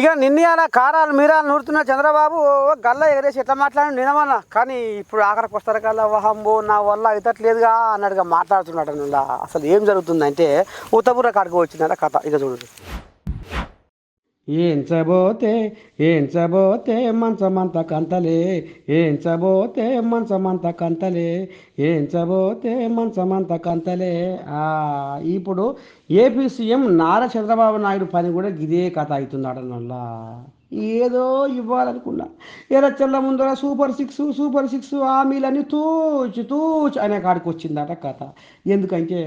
ఇక నిన్న కారాలు మీరాలు నూరుతున్న చంద్రబాబు గల్ల ఎగరేసి ఎట్లా మాట్లాడి నినమన్నా. కానీ ఇప్పుడు ఆఖరికి వస్తారు కల్లా వహంబో నా వల్ల అవుతట్లేదుగా అన్నట్టుగా మాట్లాడుతున్నాడు అసలు ఏం జరుగుతుందంటే ఉత్తపుర కాడికి వచ్చిందట కథ. ఇక చూడండి ఏంచబోతే ఏంచబోతే మంచమంత కంతలే ఏంచబోతే మంచమంత కంతలే ఏంచబోతే మంచమంత కంతలే ఆ, ఇప్పుడు ఏపీ సీఎం నారా చంద్రబాబు నాయుడు పని కూడా ఇదే కథ అవుతున్నాడు అన్నల్ల ఏదో ఇవ్వాలనుకున్నా. ఎర్రచెల్ల ముందర సూపర్ సిక్స్ సూపర్ సిక్స్ హామీలన్నీ తూచి తూచి అనే కాడికి వచ్చిందట కథ. ఎందుకంటే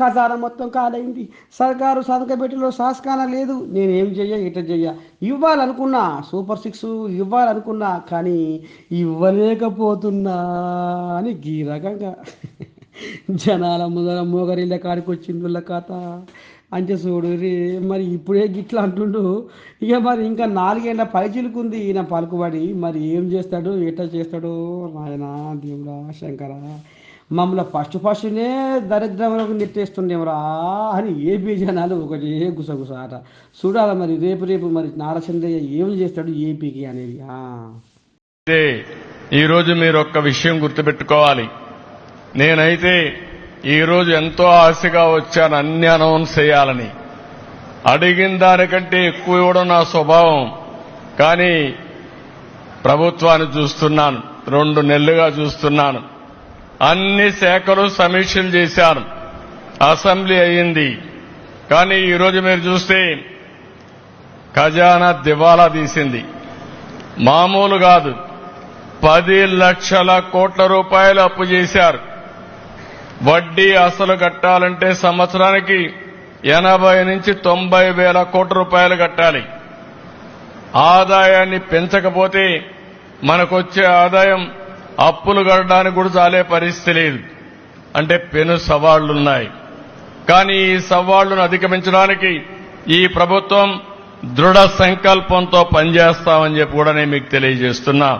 ఖజానా మొత్తం కాలైంది. సర్కారు సంతకబెట్టిలో సాస్కాన లేదు. నేనేం చెయ్య ఇట చెయ్య. ఇవ్వాలనుకున్నా సూపర్ సిక్స్ ఇవ్వాలనుకున్నా కానీ ఇవ్వలేకపోతున్నా అని ఈ రకంగా జనాల ముందర మోగరిళ్ళ కాడికి వచ్చింది వీళ్ళ కథ అంటే చూడు రే మరి ఇప్పుడే గిట్లా అంటుండు. ఇక మరి ఇంకా నాలుగేళ్ళ పైచిలుకుంది ఈయన పలుకుబడి మరి ఏం చేస్తాడు ఎట్లా చేస్తాడు నాయన దేవుడా శంకరా. మమ్మల్ని ఫస్ట్ ఫస్ట్నే దరిద్రములకు నెట్టేస్తుండేమరా అని ఏపీ జనాలు ఒకటి గుసగుస ఆట. చూడాలి మరి రేపు రేపు మరి నారచంద్రయ్య ఏం చేస్తాడు ఏపీకి అనేది? ఆ. ఈరోజు మీరు ఒక్క విషయం గుర్తుపెట్టుకోవాలి. నేనైతే ఈరోజు ఎంతో ఆశగా వచ్చాను అన్ని అనౌన్స్ చేయాలని. అడిగిన దానికంటే ఎక్కువ ఇవ్వడం నా స్వభావం. కానీ ప్రభుత్వాన్ని చూస్తున్నాను. రెండు నెలలుగా చూస్తున్నాను. అన్ని శాఖలు సమీక్షలు చేశారు. అసెంబ్లీ అయ్యింది. కానీ ఈరోజు మీరు చూస్తే ఖజానా దివాలా తీసింది. మామూలు కాదు. పది లక్షల కోట్ల రూపాయలు అప్పు చేశారు. వడ్డీ అసలు కట్టాలంటే సంవత్సరానికి ఎనభై నుంచి తొంభై వేల కోట్ల రూపాయలు కట్టాలి. ఆదాయాన్ని పెంచకపోతే మనకొచ్చే ఆదాయం అప్పులు కట్టడానికి కూడా చాలే పరిస్థితి లేదు. అంటే పెను సవాళ్ళున్నాయి కానీ ఈ సవాళ్ళను అధిగమించడానికి ఈ ప్రభుత్వం దృఢ సంకల్పంతో పనిచేస్తామని చెప్పి కూడా నేను మీకు తెలియజేస్తున్నా.